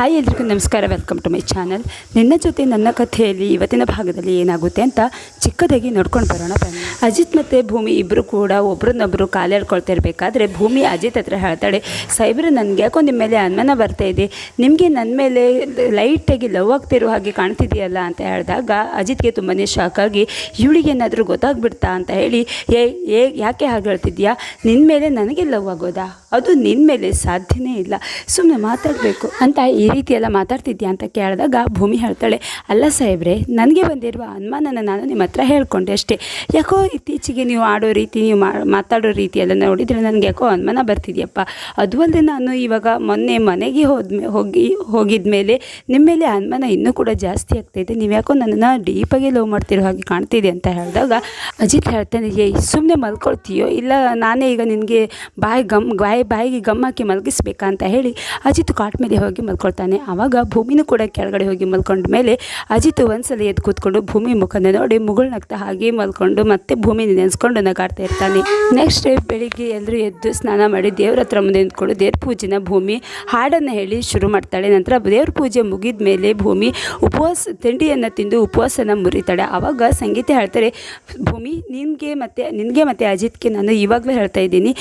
Hi ಎಲ್ರಿಗೂ ನಮಸ್ಕಾರ welcome to my channel ನಿನ್ನ ಜೊತೆ ನನ್ನ ಕಥೆಯಲ್ಲಿ ಇವತ್ತಿನ ಭಾಗದಲ್ಲಿ ಏನಾಗುತ್ತೆ ಅಂತ ಚಿಕ್ಕದಾಗಿ ನೋಡ್ಕೊಂಡು ಬರೋಣ ಅಜಿತ್ ಮತ್ತು ಭೂಮಿ ಇಬ್ಬರು ಕೂಡ ಒಬ್ರನ್ನೊಬ್ಬರು ಕಾಲೆಳ್ಕೊಳ್ತಾ ಇರಬೇಕಾದ್ರೆ ಭೂಮಿ ಅಜಿತ್ ಹತ್ರ ಹೇಳ್ತಾಳೆ, ಸೈಬ್ರು ನನಗೆ ಯಾಕೋ ನಿಮ್ಮ ಮೇಲೆ ಅನುಮಾನ ಬರ್ತಾ ಇದೆ. ನಿಮಗೆ ನನ್ನ ಮೇಲೆ ಲೈಟಾಗಿ ಲವ್ ಆಗ್ತಿರೋ ಹಾಗೆ ಕಾಣ್ತಿದೆಯಲ್ಲ ಅಂತ ಹೇಳಿದಾಗ ಅಜಿತ್ಗೆ ತುಂಬಾ ಶಾಕ್ ಆಗಿ, ಇವಳಿಗೆ ಏನಾದರೂ ಗೊತ್ತಾಗ್ಬಿಡ್ತಾ ಅಂತ ಹೇಳಿ, ಏ ಏ, ಯಾಕೆ ಹಾಗೆ ಹೇಳ್ತಿದ್ಯಾ? ನಿನ್ನ ಮೇಲೆ ನನಗೆ ಲವ್ ಆಗೋದಾ? ಅದು ನಿನ್ನ ಮೇಲೆ ಸಾಧ್ಯನೇ ಇಲ್ಲ. ಸುಮ್ಮನೆ ಮಾತಾಡಬೇಕು ಅಂತ ಈ ರೀತಿ ಎಲ್ಲ ಮಾತಾಡ್ತಿದ್ಯಾ ಅಂತ ಕೇಳಿದಾಗ ಭೂಮಿ ಹೇಳ್ತಾಳೆ, ಅಲ್ಲ ಸಾಹೇಬ್ರೆ, ನನಗೆ ಬಂದಿರುವ ಅನುಮಾನನ ನಾನು ನಿಮ್ಮ ಹತ್ರ ಹೇಳ್ಕೊಂಡೆ ಅಷ್ಟೇ. ಯಾಕೋ ಇತ್ತೀಚೆಗೆ ನೀವು ಆಡೋ ರೀತಿ, ನೀವು ಮಾತಾಡೋ ರೀತಿ ಎಲ್ಲ ನೋಡಿದರೆ ನನಗೆ ಯಾಕೋ ಅನುಮಾನ ಬರ್ತಿದೆಯಪ್ಪ. ಅದು ಅಲ್ಲದೆ ನಾನು ಇವಾಗ ಮೊನ್ನೆ ಮನೆಗೆ ಹೋದ್ಮೇ ಹೋಗಿ, ಹೋಗಿದ ಮೇಲೆ ನಿಮ್ಮ ಮೇಲೆ ಅನುಮಾನ ಇನ್ನೂ ಕೂಡ ಜಾಸ್ತಿ ಆಗ್ತಾಯಿದೆ ನೀವು ಯಾಕೋ ನನ್ನನ್ನು ಡೀಪಾಗಿ ಲವ್ ಮಾಡ್ತಿರೋ ಹಾಗೆ ಕಾಣ್ತಿದೆ ಅಂತ ಹೇಳಿದಾಗ ಅಜಿತ್ ಹೇಳ್ತಾನೆ ಏಯ್ ಸುಮ್ಮನೆ ಮಲ್ಕೊಳ್ತೀಯೋ? ಇಲ್ಲ ನಾನೇ ಈಗ ನಿನಗೆ ಬಾಯಿ ಗಮ್, ಬಾಯಿ, ಬಾಯಿಗೆ ಗಮ್ ಹಾಕಿ ಮಲಗಿಸ್ಬೇಕಾ? ಅಂತ ಹೇಳಿ ಅಜಿತ್ ಕಾಟ್ ಮೇಲೆ ಹೋಗಿ ಮಲ್ಕೊಳ್ತಾನೆ. ಆವಾಗ ಭೂಮಿನೂ ಕೂಡ ಕೆಳಗಡೆ ಹೋಗಿ ಮಲ್ಕೊಂಡ ಮೇಲೆ ಅಜಿತ್ ಒಂದ್ಸಲ ಎದ್ದು ಕೂತ್ಕೊಂಡು ಭೂಮಿ ಮುಖನ ನೋಡಿ ಮುಗುಳ್ನಗ್ತಾ ಹಾಗೆ ಮಲ್ಕೊಂಡು ಮತ್ತೆ ಭೂಮಿ ನೆನೆಸ್ಕೊಂಡು ನಗಾಡ್ತಾ ಇರ್ತಾನೆ. ನೆಕ್ಸ್ಟ್ ಡೇ ಬೆಳಿಗ್ಗೆ ಎಲ್ಲರೂ ಎದ್ದು ಸ್ನಾನ ಮಾಡಿ ದೇವ್ರ ಹತ್ರ ಮುಂದೆ ನಿಂತ್ಕೊಂಡು ದೇವ್ರ ಪೂಜೆನ ಭೂಮಿ ಹಾಡನ್ನು ಹೇಳಿ ಶುರು ಮಾಡ್ತಾಳೆ. ನಂತರ ದೇವ್ರ ಪೂಜೆ ಮುಗಿದ ಮೇಲೆ ಭೂಮಿ ಉಪವಾಸ ತಿಂಡಿಯನ್ನು ತಿಂದು ಉಪವಾಸನ ಮುರಿತಾಳೆ. ಆವಾಗ ಸಂಗೀತ ಹೇಳ್ತಾರೆ, ಭೂಮಿ, ನಿನಗೆ ಮತ್ತು ನಿನಗೆ ಮತ್ತು ಅಜಿತ್ಗೆ ನಾನು ಇವಾಗಲೂ ಹೇಳ್ತಾ ಇದ್ದೀನಿ.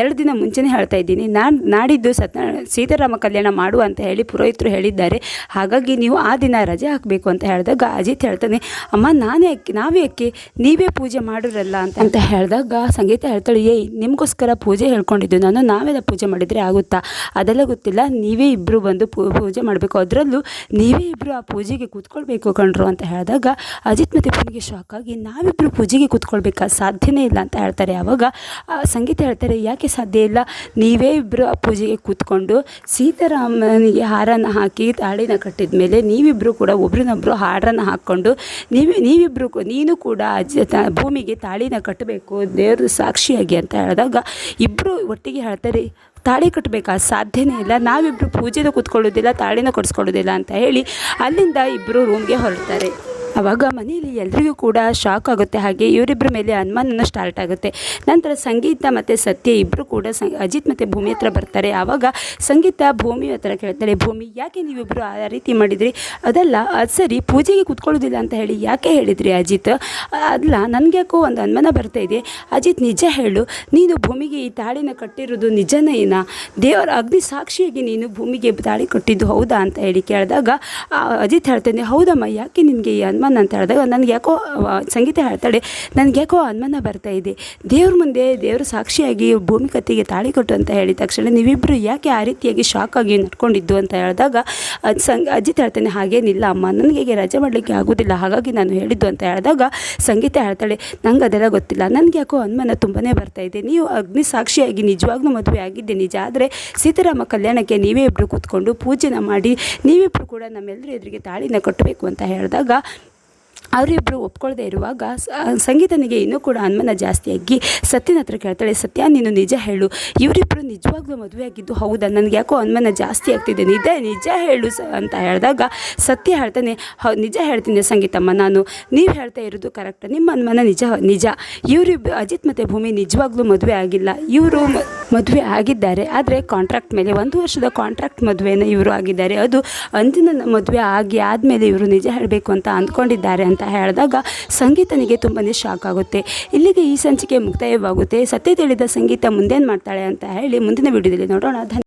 ಎರಡು ದಿನ ಮುಂಚೆನೇ ಹೇಳ್ತಾ ಇದ್ದೀನಿ. ನಾನು ನಾಡಿದ್ದು ಸತ್ಯ ಸೀತಾರಾಮ ಕಲ್ಯಾಣ ಮಾಡು ಅಂತ ಹೇಳಿ ಪುರೋಹಿತರು ಹೇಳಿದ್ದಾರೆ, ಹಾಗಾಗಿ ನೀವು ಆ ದಿನ ರಜೆ ಹಾಕಬೇಕು ಅಂತ ಹೇಳಿದಾಗ ಅಜಿತ್ ಹೇಳ್ತಾನೆ, ಅಮ್ಮ, ನಾನೇ ಯಾಕೆ ನಾವೇ ಅಕ್ಕಿ, ನೀವೇ ಪೂಜೆ ಮಾಡಿರಲ್ಲ ಅಂತ. ಅಂತ ಹೇಳಿದಾಗ ಸಂಗೀತ ಹೇಳ್ತಾಳೆ, ಏಯ್, ನಿಮಗೋಸ್ಕರ ಪೂಜೆ ಹೇಳ್ಕೊಂಡಿದ್ದು ನಾನು ನಾವೆಲ್ಲ ಪೂಜೆ ಮಾಡಿದರೆ ಆಗುತ್ತಾ? ಅದೆಲ್ಲ ಗೊತ್ತಿಲ್ಲ, ನೀವೇ ಇಬ್ಬರು ಬಂದು ಪೂಜೆ ಮಾಡಬೇಕು, ಅದರಲ್ಲೂ ನೀವೇ ಇಬ್ಬರು ಆ ಪೂಜೆಗೆ ಕೂತ್ಕೊಳ್ಬೇಕು ಕಣ್ರು ಅಂತ ಹೇಳಿದಾಗ ಅಜಿತ್ ಮತ್ತು ಪೂಜೆಗೆ ಶಾಕ್ ಆಗಿ ನಾವಿಬ್ಬರು ಪೂಜೆಗೆ ಕೂತ್ಕೊಳ್ಬೇಕಾ? ಸಾಧ್ಯನೇ ಇಲ್ಲ ಅಂತ ಹೇಳ್ತಾರೆ ಆವಾಗ ಸಂಗೀತ ಹೇಳ್ತಾರೆ, ಯಾಕೆ ಸಾಧ್ಯ ಇಲ್ಲ? ನೀವೇ ಇಬ್ಬರು ಆ ಪೂಜೆಗೆ ಕೂತ್ಕೊಂಡು ಸೀತಾರಾಮನಿಗೆ ಹಾರನ ಹಾಕಿ ತಾಳಿನ ಕಟ್ಟಿದ ಮೇಲೆ ನೀವಿಬ್ಬರು ಕೂಡ ಒಬ್ರನ್ನೊಬ್ಬರು ಹಾಡನ್ನು ಹಾಕ್ಕೊಂಡು ನೀವು ನೀವಿಬ್ಬರು ನೀನು ಕೂಡ ಅಜ್ಜಿ ಭೂಮಿಗೆ ತಾಳಿನ ಕಟ್ಟಬೇಕು ದೇವರು ಸಾಕ್ಷಿಯಾಗಿ ಅಂತ ಹೇಳಿದಾಗ ಇಬ್ಬರು ಒಟ್ಟಿಗೆ ಹೇಳ್ತಾರೆ, ತಾಳಿ ಕಟ್ಟಬೇಕಾ? ಸಾಧ್ಯನೇ ಇಲ್ಲ ನಾವಿಬ್ಬರು ಪೂಜೆನೂ ಕೂತ್ಕೊಳ್ಳೋದಿಲ್ಲ, ತಾಳಿನ ಕೊಡಿಸ್ಕೊಳ್ಳೋದಿಲ್ಲ ಅಂತ ಹೇಳಿ ಅಲ್ಲಿಂದ ಇಬ್ಬರು ರೂಮ್ಗೆ ಹೊರಡ್ತಾರೆ. ಆವಾಗ ಮನೆಯಲ್ಲಿ ಎಲ್ರಿಗೂ ಕೂಡ ಶಾಕ್ ಆಗುತ್ತೆ. ಹಾಗೆ ಇವರಿಬ್ಬರ ಮೇಲೆ ಅನುಮಾನನ ಸ್ಟಾರ್ಟ್ ಆಗುತ್ತೆ. ನಂತರ ಸಂಗೀತ ಮತ್ತು ಸತ್ಯ ಇಬ್ಬರು ಕೂಡ ಸಂ, ಅಜಿತ್ ಮತ್ತು ಭೂಮಿ ಹತ್ರ ಬರ್ತಾರೆ. ಆವಾಗ ಸಂಗೀತ ಭೂಮಿ ಹತ್ರ ಕೇಳ್ತಾರೆ ಭೂಮಿ, ಯಾಕೆ ನೀವಿಬ್ಬರು ಆ ರೀತಿ ಮಾಡಿದ್ರಿ? ಅದಲ್ಲ, ಅದು ಸರಿ, ಪೂಜೆಗೆ ಕೂತ್ಕೊಳ್ಳೋದಿಲ್ಲ ಅಂತ ಹೇಳಿ. ಯಾಕೆ ಹೇಳಿದ್ರಿ ಅಜಿತ್? ಅದಲ್ಲ ನನಗೆ ಯಾಕೋ ಒಂದು ಅನುಮಾನ ಬರ್ತಾ ಇದೆ. ಅಜಿತ್, ನಿಜ ಹೇಳು. ನೀನು ಭೂಮಿಗೆ ಈ ತಾಳಿನ ಕಟ್ಟಿರೋದು ನಿಜನೇನಾ ದೇವರ ಅಗ್ನಿ ಸಾಕ್ಷಿಯಾಗಿ ನೀನು ಭೂಮಿಗೆ ತಾಳಿ ಕಟ್ಟಿದ್ದು ಹೌದಾ? ಅಂತ ಹೇಳಿ ಕೇಳಿದಾಗ ಅಜಿತ್ ಹೇಳ್ತಾನೆ, ಹೌದಮ್ಮ, ಯಾಕೆ ನಿನಗೆ ಈ ಅನುಮಾನ ಅಂತ ಹೇಳಿದಾಗ, ನನಗೆ ಯಾಕೋ ಸಂಗೀತ ಹೇಳ್ತಾಳೆ, ನನಗೆ ಯಾಕೋ ಅನುಮಾನ ಬರ್ತಾ ಇದೆ. ದೇವ್ರ ಮುಂದೆ ದೇವ್ರ ಸಾಕ್ಷಿಯಾಗಿ ಭೂಮಿ ಕತ್ತಿಗೆ ತಾಳಿ ಕೊಟ್ಟು ಅಂತ ಹೇಳಿದ ತಕ್ಷಣ ನೀವಿಬ್ಬರು ಯಾಕೆ ಆ ರೀತಿಯಾಗಿ ಶಾಕ್ ಆಗಿ ನಡ್ಕೊಂಡಿದ್ದು ಅಂತ ಹೇಳಿದಾಗ, ಅದು ಸಂಗ್ ಹೇಳ್ತಾನೆ, ಹಾಗೇನಿಲ್ಲ ಅಮ್ಮ, ನನಗೆ ರಜೆ ಮಾಡಲಿಕ್ಕೆ ಆಗೋದಿಲ್ಲ, ಹಾಗಾಗಿ ನಾನು ಹೇಳಿದ್ದು ಅಂತ ಹೇಳಿದಾಗ ಸಂಗೀತ ಹೇಳ್ತಾಳೆ, ನಂಗೆ ಅದೆಲ್ಲ ಗೊತ್ತಿಲ್ಲ, ನನಗೆ ಯಾಕೋ ಅನುಮಾನ ತುಂಬನೇ ಬರ್ತಾ ಇದೆ. ನೀವು ಅಗ್ನಿ ಸಾಕ್ಷಿಯಾಗಿ ನಿಜವಾಗ್ಲೂ ಮದುವೆ ಆಗಿದ್ದೆ, ನಿಜ ಆದರೆ ಸೀತಾರಾಮ ಕಲ್ಯಾಣಕ್ಕೆ ನೀವೇ ಇಬ್ಬರು ಕೂತ್ಕೊಂಡು ಪೂಜೆನ ಮಾಡಿ ನೀವಿಬ್ಬರು ಕೂಡ ನಮ್ಮೆಲ್ಲರೂ ಎದುರಿಗೆ ತಾಳಿನ ಕಟ್ಟಬೇಕು ಅಂತ ಹೇಳಿದಾಗ ಅವರಿಬ್ಬರು ಒಪ್ಕೊಳ್ಳದೆ ಇರುವಾಗ ಸಂಗೀತನಿಗೆ ಇನ್ನೂ ಕೂಡ ಅನುಮಾನ ಜಾಸ್ತಿಯಾಗಿ ಸತ್ಯನ ಹತ್ರ ಕೇಳ್ತಾಳೆ, ಸತ್ಯ, ನೀನು ನಿಜ ಹೇಳು. ಇವರಿಬ್ಬರು ನಿಜವಾಗ್ಲೂ ಮದುವೆ ಆಗಿದ್ದು ಹೌದಾ? ನನಗೆ ಯಾಕೋ ಅನುಮಾನ ಜಾಸ್ತಿ ಆಗ್ತಿದೆ. ನಿಜ ನಿಜ ಹೇಳು ಸ, ಅಂತ ಹೇಳಿದಾಗ ಸತ್ಯ ಹೇಳ್ತಾನೆ, ಹೌ, ನಿಜ ಹೇಳ್ತೀನಿ ಸಂಗೀತಮ್ಮ, ನಾನು ನೀವು ಹೇಳ್ತಾ ಇರೋದು ಕರೆಕ್ಟ್ ನಿಮ್ಮ ಅನುಮಾನ ನಿಜ ನಿಜ. ಇವರಿಬ್ಬರು ಅಜಿತ್ ಮತ್ತು ಭೂಮಿ ನಿಜವಾಗ್ಲೂ ಮದುವೆ ಆಗಿಲ್ಲ. ಇವರು ಮದುವೆ ಆಗಿದ್ದಾರೆ, ಆದರೆ ಕಾಂಟ್ರಾಕ್ಟ್ ಮೇಲೆ ಒಂದು ವರ್ಷದ ಕಾಂಟ್ರಾಕ್ಟ್ ಮದುವೆನ ಇವರು ಆಗಿದ್ದಾರೆ. ಅದು ಅಂದಿನ ಮದುವೆ ಆಗಿ ಆದಮೇಲೆ ಇವರು ನಿಜ ಹೇಳಬೇಕು ಅಂತ ಅಂದ್ಕೊಂಡಿದ್ದಾರೆ ಅಂತ ಹೇಳಿದಾಗ ಸಂಗೀತನಿಗೆ ತುಂಬಾ ಶಾಕ್ ಆಗುತ್ತೆ. ಇಲ್ಲಿಗೆ ಈ ಸಂಚಿಕೆ ಮುಕ್ತಾಯವಾಗುತ್ತೆ. ಸತ್ಯ ತಿಳಿದ ಸಂಗೀತ ಮುಂದೇನು ಮಾಡ್ತಾಳೆ ಅಂತ ಹೇಳಿ ಮುಂದಿನ ವಿಡಿಯೋದಲ್ಲಿ ನೋಡೋಣ.